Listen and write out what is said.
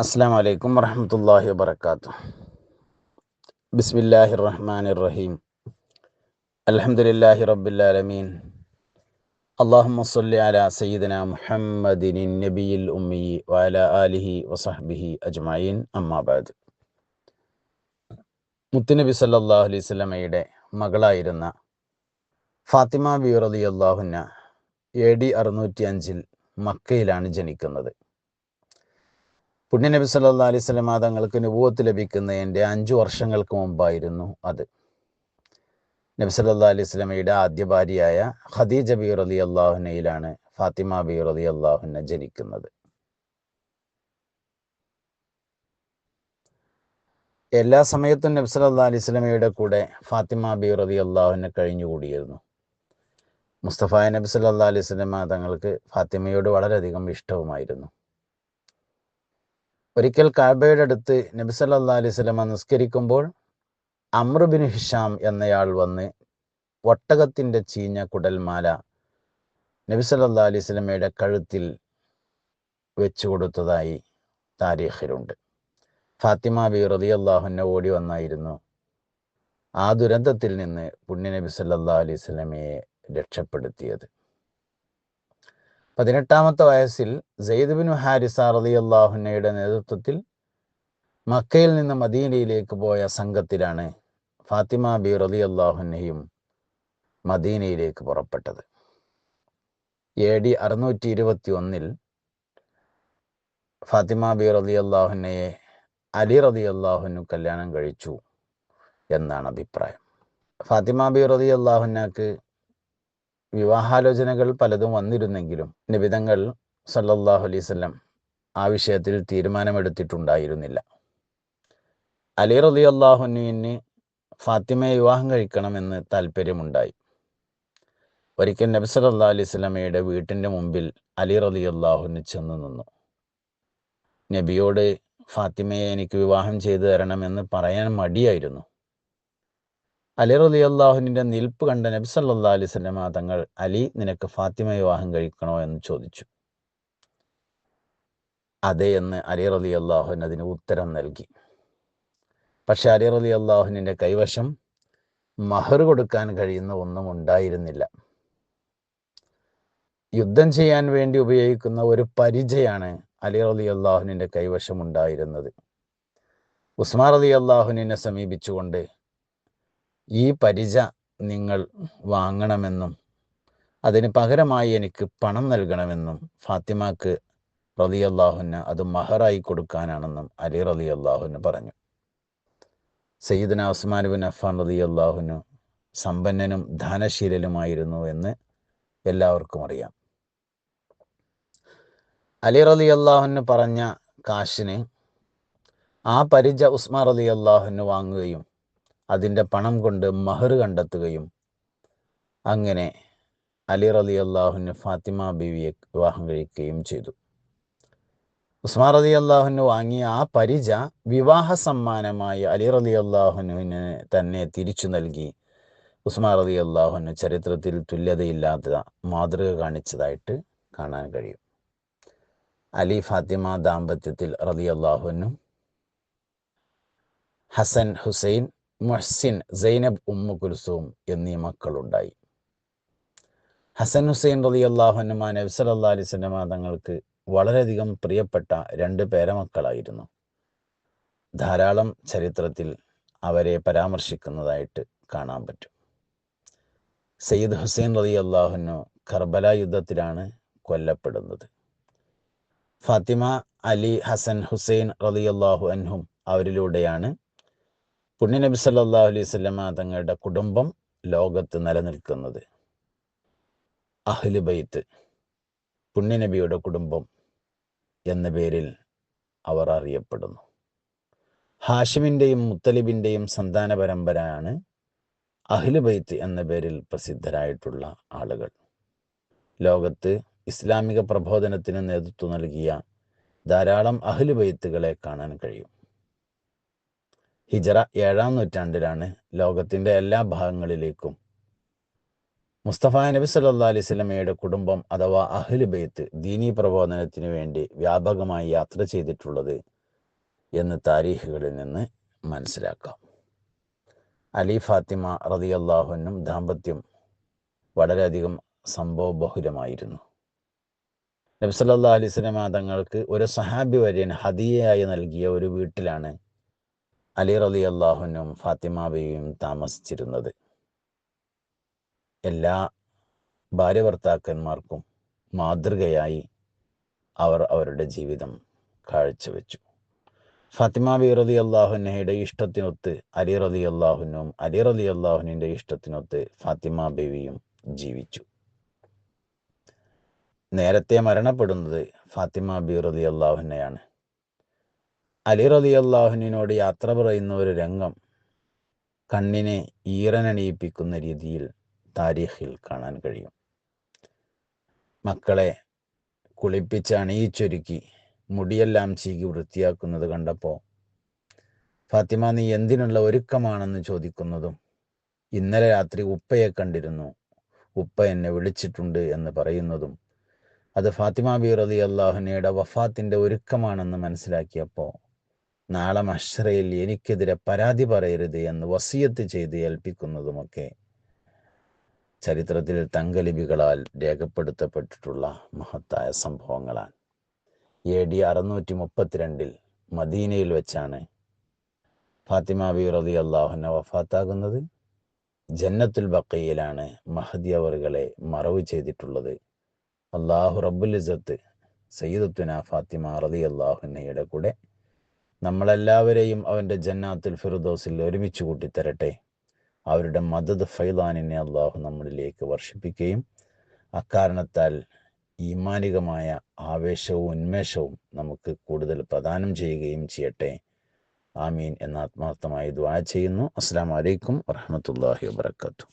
അസ്സാം വലൈക്കും വറഹമത്തല്ലാഹി വാബർക്കാത്തു ബിസ്മില്ലാഹി റഹ്മാൻ റഹീം. അലഹമുല്ലാഹി റബ്ബുലാലമീൻ അള്ളാഹുമ്മ അലാ സയ്യിദന മുഹമ്മദിൻ നബിയിൽ ഉമ്മി വഅല ആലിഹി വസഹ്ബിഹി അജ്മഈൻ. അമ്മാബാദ് മുത്തുനബി സല്ലല്ലാഹു അലൈഹി സ്വലമയുടെ മകളായിരുന്ന ഫാത്തിമ ബി റളിയല്ലാഹുന്ന എ ഡി അറുന്നൂറ്റി അഞ്ചിൽ മക്കയിലാണ് ജനിക്കുന്നത്. പുണ്യനബി സല്ലാ അലൈഹി സ്വലമ തങ്ങൾക്ക് നുപൂവത്ത് ലഭിക്കുന്നതിന്റെ അഞ്ചു വർഷങ്ങൾക്ക് മുമ്പായിരുന്നു അത്. നബി സല്ലാ അലൈഹി സ്വലമയുടെ ആദ്യ ഭാര്യയായ ഖദീജ ബി റലി അള്ളാഹുനയിലാണ് ഫാത്തിമ ബി റലി അള്ളാഹുന ജനിക്കുന്നത്. എല്ലാ സമയത്തും നബി സല്ലാ അലൈഹി സ്വലമയുടെ കൂടെ ഫാത്തിമ ബി റലി അള്ളാഹുനെ കഴിഞ്ഞുകൂടിയിരുന്നു. മുസ്തഫ നബി സല്ലാ അലൈഹി സ്വലമ തങ്ങൾക്ക് ഫാത്തിമയോട് വളരെയധികം ഇഷ്ടവുമായിരുന്നു. ഒരിക്കൽ കാബയുടെ അടുത്ത് നബി സല്ലാ അലൈഹി സ്വലമ നിസ്കരിക്കുമ്പോൾ അമ്രുബിൻ ഹിഷാം എന്നയാൾ വന്ന് ഒട്ടകത്തിന്റെ ചീഞ്ഞ കുടൽമാല നബി സല്ലാ അലൈഹി സ്വലമയുടെ കഴുത്തിൽ വെച്ചു കൊടുത്തതായി താരീഖിലുണ്ട്. ഫാത്തിമ ബി റതി അള്ളാഹുന്നെ ഓടി വന്നായിരുന്നു. ആ ദുരന്തത്തിൽ നിന്ന് പുണ്യ നബി സല്ലാ അലൈഹി സ്വലമയെ രക്ഷപ്പെടുത്തിയത്. പതിനെട്ടാമത്തെ വയസ്സിൽ സെയ്ദ് ഹാരിസ റലി അള്ളാഹുനയുടെ നേതൃത്വത്തിൽ മക്കയിൽ നിന്ന് മദീനയിലേക്ക് പോയ സംഘത്തിലാണ് ഫാത്തിമ ബി റലി അള്ളാഹുനയും മദീനയിലേക്ക് പുറപ്പെട്ടത്. എ ഡി അറുന്നൂറ്റി ഇരുപത്തി ഒന്നിൽ ഫാത്തിമ ബി റലി അള്ളാഹുനയെ അലി റലി അള്ളാഹുനു കല്യാണം കഴിച്ചു എന്നാണ് അഭിപ്രായം. ഫാത്തിമ ബി റലി അള്ളാഹുന്നക്ക് വിവാഹാലോചനകൾ പലതും വന്നിരുന്നെങ്കിലും നിബിതങ്ങൾ സല്ലല്ലാഹു അലൈഹി ആ വിഷയത്തിൽ തീരുമാനമെടുത്തിട്ടുണ്ടായിരുന്നില്ല. അലി റലി അള്ളാഹുനുവിന് ഫാത്തിമയെ വിവാഹം കഴിക്കണമെന്ന് താല്പര്യമുണ്ടായി. ഒരിക്കൽ നബി സല്ലാ അലൈഹി സ്വലമയുടെ വീട്ടിന്റെ മുമ്പിൽ അലി റലി അള്ളാഹുന് ചെന്ന് നിന്നു. നബിയോട് ഫാത്തിമയെ എനിക്ക് വിവാഹം ചെയ്തു തരണമെന്ന് പറയാൻ മടിയായിരുന്നു. അലി റലി അള്ളാഹുവിന്റെ നിൽപ്പ് കണ്ട നബി സല്ലാ അലൈഹി സ്വലമ തങ്ങൾ അലി നിനക്ക് ഫാത്തിമ വിവാഹം കഴിക്കണോ? എന്ന് ചോദിച്ചു. അതെ എന്ന് അലി റലി അള്ളാഹുൻ അതിന് ഉത്തരം നൽകി. പക്ഷെ അലി റലി അള്ളാഹുവിന്റെ കൈവശം മഹർ കൊടുക്കാൻ കഴിയുന്ന ഒന്നും ഉണ്ടായിരുന്നില്ല. യുദ്ധം ചെയ്യാൻ വേണ്ടി ഉപയോഗിക്കുന്ന ഒരു പരിചയാണ് അലി റലി അള്ളാഹുവിന്റെ കൈവശം ഉണ്ടായിരുന്നത്. ഉസ്മാർ അലി അള്ളാഹുവിനെ സമീപിച്ചുകൊണ്ട് ഈ പരിച നിങ്ങൾ വാങ്ങണമെന്നും അതിന് പകരമായി എനിക്ക് പണം നൽകണമെന്നും ഫാത്തിമാക്ക് റലി അള്ളാഹുന് അത് മഹറായി കൊടുക്കാനാണെന്നും അലി റലി അള്ളാഹുന് പറഞ്ഞു. സയ്യിദന ഉസ്മാൻ ബിൻ അഫാൻ റലി അള്ളാഹുനു സമ്പന്നനും ധനശീലനുമായിരുന്നു എന്ന് എല്ലാവർക്കും അറിയാം. അലി റലി അള്ളാഹുന് പറഞ്ഞ കാശിന് ആ പരിച ഉസ്മാൻ റലി അള്ളാഹുന് വാങ്ങുകയും അതിന്റെ പണം കൊണ്ട് മഹർ കണ്ടെത്തുകയും അങ്ങനെ അലി റലി അള്ളാഹുന് ഫാത്തിമ ബീവിയെ വിവാഹം കഴിക്കുകയും ചെയ്തു. ഉസ്മാൻ റലി അള്ളാഹുന് വാങ്ങിയ ആ പരിച വിവാഹ സമ്മാനമായി അലി റലി അള്ളാഹുനുവിന് തന്നെ തിരിച്ചു നൽകി. ഉസ്മാൻ റലി അള്ളാഹുന് ചരിത്രത്തിൽ തുല്യതയില്ലാത്ത മാതൃക കാണിച്ചതായിട്ട് കാണാൻ കഴിയും. അലി ഫാത്തിമ ദാമ്പത്യത്തിൽ റലി അള്ളാഹുനും Hasan Hussain Muhsin Zainab Ummu Kulsum എന്നീ മക്കളുണ്ടായി. ഹസൻ ഹുസൈൻ റലി അള്ളാഹുനുമാ നബി സല്ലാ അലൈഹി സ്വലമ തങ്ങൾക്ക് വളരെയധികം പ്രിയപ്പെട്ട രണ്ട് പേരമക്കളായിരുന്നു. ധാരാളം ചരിത്രത്തിൽ അവരെ പരാമർശിക്കുന്നതായിട്ട് കാണാൻ പറ്റും. സയ്യിദ് ഹുസൈൻ റലി അള്ളാഹുനു കർബല യുദ്ധത്തിലാണ് കൊല്ലപ്പെടുന്നത്. ഫാത്തിമ അലി ഹസൻ ഹുസൈൻ റലി അള്ളാഹു അൻഹും അവരിലൂടെയാണ് പുണ്യനബി സല്ലാ അലൈഹി സ്വലമ തങ്ങളുടെ കുടുംബം ലോകത്ത് നിലനിൽക്കുന്നത്. അഹ്ലു ബൈത്ത് പുണ്യനബിയുടെ കുടുംബം എന്ന പേരിൽ അവർ അറിയപ്പെടുന്നു. ഹാഷിമിന്റെയും മുത്തലിബിന്റെയും സന്താന പരമ്പരയാണ് അഹ്ലു ബൈത്ത് എന്ന പേരിൽ പ്രസിദ്ധരായിട്ടുള്ള ആളുകൾ. ലോകത്ത് ഇസ്ലാമിക പ്രബോധനത്തിന് നേതൃത്വം നൽകിയ ധാരാളം അഹ്ലു ബൈത്തുകളെ കാണാൻ കഴിയും. ഹിജറ ഏഴാം നൂറ്റാണ്ടിലാണ് ലോകത്തിന്റെ എല്ലാ ഭാഗങ്ങളിലേക്കും. മുസ്തഫ നബി സല്ലാ അലൈഹി സ്വലമയുടെ കുടുംബം അഥവാ അഹ്ലു ബെയ്ത്ത് ദീനി പ്രബോധനത്തിന് വേണ്ടി വ്യാപകമായി യാത്ര ചെയ്തിട്ടുള്ളത് എന്ന് താരീഖുകളിൽ നിന്ന് മനസ്സിലാക്കാം. അലി ഫാത്തിമ റതിയല്ലാഹുനും ദാമ്പത്യം വളരെയധികം സംഭവബഹുലമായിരുന്നു. നബ്സല്ലാ അലിസ്ലമ തങ്ങൾക്ക് ഒരു സഹാബി വര്യൻ ഹദിയയായി നൽകിയ ഒരു വീട്ടിലാണ് അലി റലി അള്ളാഹുനും ഫാത്തിമാബിയും താമസിച്ചിരുന്നത്. എല്ലാ ഭാര്യ ഭർത്താക്കന്മാർക്കും മാതൃകയായി അവർ അവരുടെ ജീവിതം കാഴ്ചവെച്ചു. ഫാത്തിമ ബി റലി അള്ളാഹുനയുടെ ഇഷ്ടത്തിനൊത്ത് അലി റലി അള്ളാഹുനും അലി റലി അള്ളാഹുനിന്റെ ഇഷ്ടത്തിനൊത്ത് ഫാത്തിമ ബേവിയും ജീവിച്ചു. നേരത്തെ മരണപ്പെടുന്നത് ഫാത്തിമ ബി റലി അള്ളാഹുനെയാണ് അലി റലി അള്ളാഹുവിനോട് യാത്ര പറയുന്ന ഒരു രംഗം കണ്ണിനെ ഈറനണിയിപ്പിക്കുന്ന രീതിയിൽ താരീഖിൽ കാണാൻ കഴിയും. മക്കളെ കുളിപ്പിച്ച് അണിയിച്ചൊരുക്കി മുടിയെല്ലാം ചീകി വൃത്തിയാക്കുന്നത് കണ്ടപ്പോൾ ഫാത്തിമ നീ എന്തിനുള്ള ഒരുക്കമാണെന്ന് ചോദിക്കുന്നതും ഇന്നലെ രാത്രി ഉപ്പയെ കണ്ടിരുന്നു. ഉപ്പ എന്നെ വിളിച്ചിട്ടുണ്ട് എന്ന് പറയുന്നതും അത് ഫാത്തിമ ബി റതി അള്ളാഹുനയുടെ വഫാത്തിന്റെ ഒരുക്കമാണെന്ന് മനസ്സിലാക്കിയപ്പോൾ നാളെ മഷ്രയിൽ എനിക്കെതിരെ പരാതി പറയരുത് എന്ന് വസിയത്ത് ചെയ്ത് ഏൽപ്പിക്കുന്നതുമൊക്കെ ചരിത്രത്തിൽ തങ്കലിപികളാൽ രേഖപ്പെടുത്തപ്പെട്ടിട്ടുള്ള മഹത്തായ സംഭവങ്ങളാണ്. എ ഡി അറുന്നൂറ്റി മുപ്പത്തിരണ്ടിൽ മദീനയിൽ വെച്ചാണ് ഫാത്തിമ ബി റതി അള്ളാഹുന വഫാത്താകുന്നത്. ജന്നത്തുൽ ബക്കയിലാണ് മഹദി അവറുകളെ മറവ് ചെയ്തിട്ടുള്ളത്. അള്ളാഹു റബ്ബുൽ ഇസത്ത് സയ്യിദത്തുന ഫാത്തിമ റതി അള്ളാഹുനയുടെ കൂടെ നമ്മളെല്ലാവരെയും അവന്റെ ജന്നാത്തുൽ ഫിറുദോസിൽ ഒരുമിച്ച് കൂട്ടിത്തരട്ടെ. അവരുടെ മദത് ഫൈലാനിനെ അള്ളാഹു നമ്മളിലേക്ക് വർഷിപ്പിക്കുകയും അക്കാരണത്താൽ ഈമാനികമായ ആവേശവും ഉന്മേഷവും നമുക്ക് കൂടുതൽ പ്രദാനം ചെയ്യുകയും ചെയ്യട്ടെ. ആമീൻ എന്ന ആത്മാർത്ഥമായി ദ്വാ ചെയ്യുന്നു. അസ്സാം വലൈക്കും വറഹമത്തല്ലാഹി വാത്തു